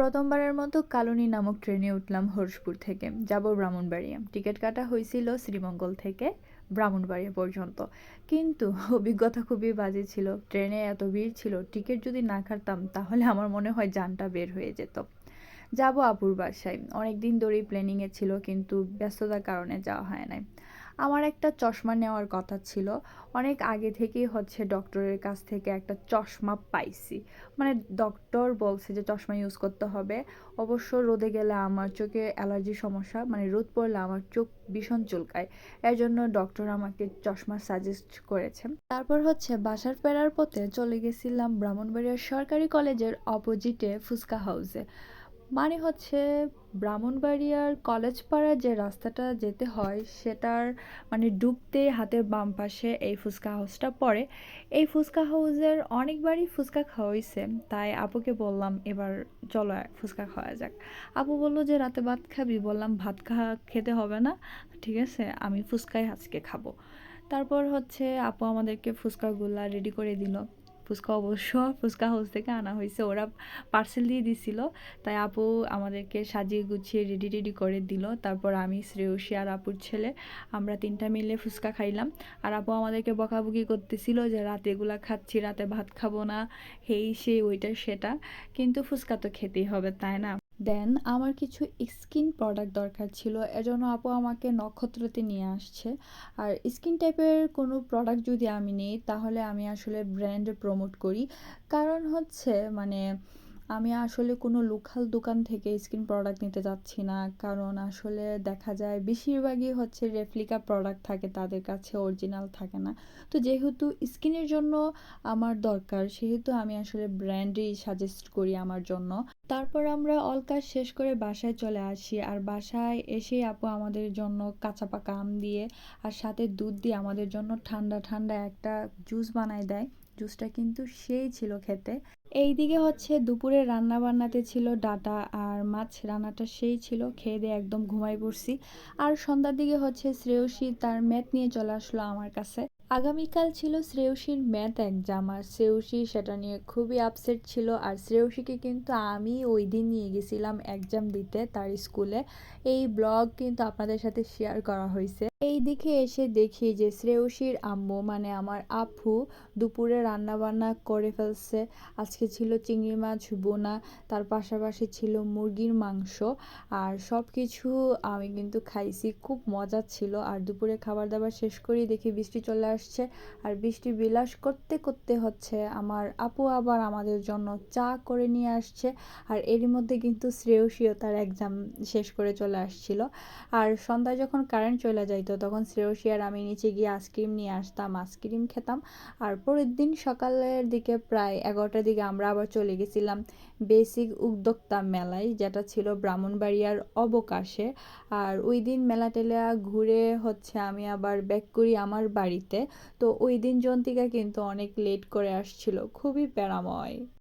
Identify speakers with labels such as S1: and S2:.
S1: প্রথমবারের মতো কালনী নামক ট্রেনে উঠলাম হর্ষপুর থেকে। যাব ব্রাহ্মণবাড়িয়া। টিকিট কাটা হয়েছিল শ্রীমঙ্গল থেকে ব্রাহ্মণবাড়িয়া পর্যন্ত। কিন্তু অভিজ্ঞতা খুবই বাজে ছিল। ট্রেনে এত ভিড় ছিল, টিকিট যদি না কাটতাম, তাহলে আমার মনে হয় যানটা বের হয়ে যেত। যাব আপুর বাসায়। অনেক দিন ধরেই প্ল্যানিংয়ে ছিল, কিন্তু ব্যস্ততার কারণে যাওয়া হয় নাই। আমার একটা চশমা নেওয়ার কথা ছিল। অনেক আগে থেকেই হচ্ছে ডক্টরের কাছ থেকে একটা চশমা পাইছি। মানে ডক্টর বলছে যে চশমা ইউজ করতে হবে। অবশ্য রোদে গেলে আমার চোখে অ্যালার্জি সমস্যা মানে রোদ পড়লে আমার চোখ ভীষণ চুলকায়। এর জন্য ডক্টর আমাকে চশমা সাজেস্ট করেছে। তারপর হচ্ছে বাসার ফেরার পথে চলে গেছিলাম ব্রাহ্মণবাড়িয়ার সরকারি কলেজের অপোজিটে ফুচকা হাউসে মানে হচ্ছে ব্রাহ্মণবাড়িয়ার কলেজ পাড়ার যে রাস্তাটা যেতে হয়, সেটার মানে ডুবতে হাতের বাম পাশে এই ফুচকা হাউসটা পড়ে। এই ফুচকা হাউসের অনেকবারই ফুচকা খাওয়া হয়েছে তাই আপুকে বললাম এবার চলো ফুচকা খাওয়া যাক। আপু বলল যে, রাতে ভাত খাবি? বললাম, ভাত খা, খেতে হবে না, ঠিক আছে, আমি ফুচকাই আজকে খাব। তারপর হচ্ছে আপু আমাদেরকে ফুচকাগুলা রেডি করে দিল। ফুচকা অবশ্য ফুচকা হাউস থেকে আনা হয়েছে। ওরা পার্সেল দিয়ে দিছিল। তাই আপু আমাদেরকে সাজিয়ে গুছিয়ে রেডি রেডি করে দিল। তারপর আমি, শ্রেয়সী আর আপুর ছেলে, আমরা তিনটা মিলে ফুচকা খাইলাম। আর আপু আমাদেরকে বকাবকি করতেছিল যে, রাতে এগুলা খাচ্ছি, রাতে ভাত খাব না। হেই, সেই, ওইটা, সেটা। কিন্তু ফুচকা তো খেতেই হবে, তাই না? দেন আমার কিছু স্কিন প্রোডাক্ট দরকার ছিল, এজন্য আপু আমাকে নক্ষত্রতে নিয়ে আসছে। আর স্কিন টাইপের কোনো প্রোডাক্ট যদি আমি নিই, তাহলে আমি আসলে ব্র্যান্ড প্রমোট করি। কারণ হচ্ছে মানে আমি আসলে কোনো লোকাল দোকান থেকে স্কিন প্রোডাক্ট নিতে যাচ্ছি না। কারণ আসলে দেখা যায় বেশিরভাগই হচ্ছে রেপ্লিকা প্রোডাক্ট থাকে, তাদের কাছে অরিজিনাল থাকে না। তো যেহেতু স্কিনের জন্য আমার দরকার, সেহেতু আমি আসলে ব্র্যান্ডই সাজেস্ট করি আমার জন্য। তারপর আমরা অল কাজ শেষ করে বাসায় চলে আসি। আর বাসায় এসে আপু আমাদের জন্য কাঁচা পাকা আম দিয়ে আর সাথে দুধ দিয়ে আমাদের জন্য ঠান্ডা ঠান্ডা একটা জুস বানায় দেয়। জুসটা কিন্তু সেই ছিল খেতে। এই দিকে হচ্ছে দুপুরে রান্না বান্নাতে ছিল ডাটা আর মাছ রান্নাটা সেই ছিল, খেয়ে দিয়ে একদম ঘুমাই পড়ছি। আর সন্ধ্যার দিকে হচ্ছে শ্রেয়সী তার ম্যাথ নিয়ে চলে আসলো আমার কাছে। আগামীকাল ছিল শ্রেয়সীর ম্যাথ এক্সাম আর শ্রেয়সী সেটা নিয়ে খুবই আপসেট ছিল। আর শ্রেয়সীকে কিন্তু আমি ওই দিন নিয়ে গেছিলাম এক্সাম দিতে তার স্কুলে এই ব্লগ কিন্তু আপনাদের সাথে শেয়ার করা হয়েছে। এই দিকে এসে দেখি যে শ্রেয়সীর আম্মু মানে আমার আপু, দুপুরে রান্না বান্না করে ফেলছে। আজকে ছিল চিংড়ি মাছ বোনা, তার পাশাপাশি ছিল মুরগির মাংস। আর সব কিছু আমি কিন্তু খাইছি, খুব মজা ছিল। আর দুপুরে খাবার দাবার শেষ করেই দেখি বৃষ্টি চলে আসছে। আর বৃষ্টি বিলাস করতে করতে হচ্ছে আমার আপু আবার আমাদের জন্য চা করে নিয়ে আসছে। আর এরই মধ্যে কিন্তু শ্রেয়সীও তার এক্সাম শেষ করে চলে আসছিল। আর সন্ধ্যায় যখন কারেন্ট চলে যাইতো তখন শ্রেয়সী আর আমি নিচে গিয়ে আইসক্রিম নিয়ে আসতাম আইসক্রিম খেতাম। আর পরের দিন সকালের দিকে প্রায় এগারোটার দিকে আমরা আবার চলে গেছিলাম বেসিক উদ্যোক্তা মেলায়, যেটা ছিল ব্রাহ্মণবাড়িয়ার অবকাশে। আর ওই দিন মেলা টেলা ঘুরে হচ্ছে আমি আবার ব্যাক করি আমার বাড়িতে। তো ওই দিন জন্তিকা কিন্তু অনেক লেট করে আসছিল। খুবই প্যারাময়।